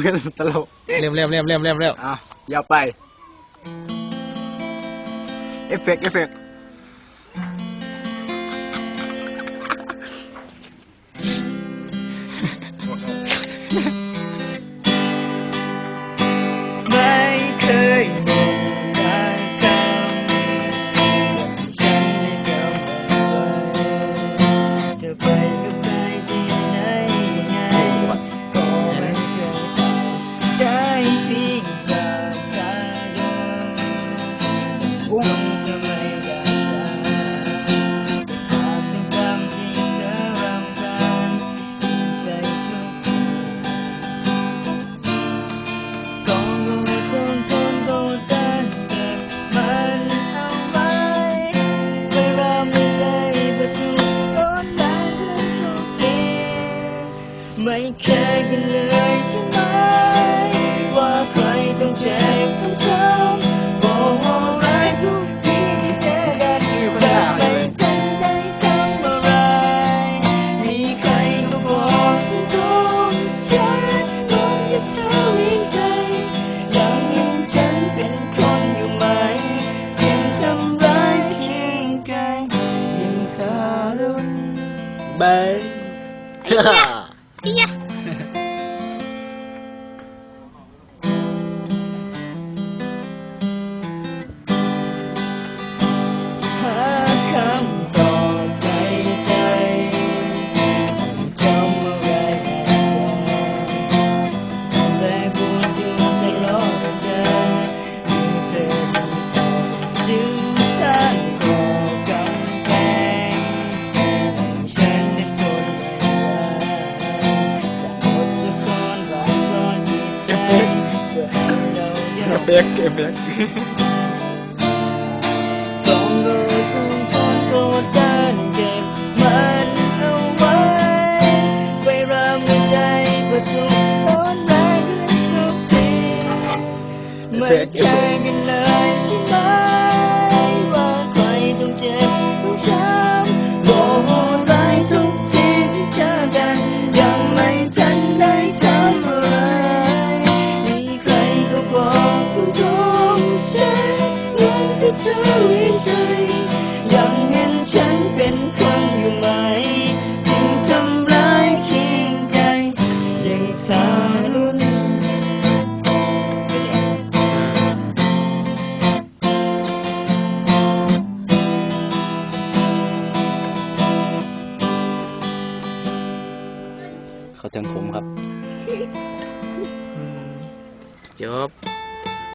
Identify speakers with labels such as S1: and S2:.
S1: เงินตลก
S2: เร็วเร็วเร็วเร็วเร็วเร็ว
S1: อะยาวไป เอฟเฟกต์เอฟเฟก
S3: ไม่เคยกันเลยใช่ไหม ว่าใครต้องเจ็บต้องช้ำบอกว่าร้ายทุกทีที่เจอกันแต่ไม่ทันได้ทำอะไร มีใครมาบอกทุกๆฉันก็ยังเธอวิ่งใจยังเห็นฉันเป็นคนอยู่ไหมยังทำร้ายเพียงใจยังทารุณ
S1: เบย
S3: เออ
S1: ฟ
S3: ม
S1: เกต์เอฟเฟกต์
S3: ต้องรู้ทุกคนกรธกันเก็บมันเอาไว้ ไว้รำในใจประทุกร้อนแรงขึ้นทุกที เหม่แค่กันเลยใช่ไหม ยังที่เธอวิใจ ยังเห็นฉันเป็นคนอยู่ไหมจึงทำร้ายเคียงใจยังทารุณ
S2: เขาถึงผมครับจบ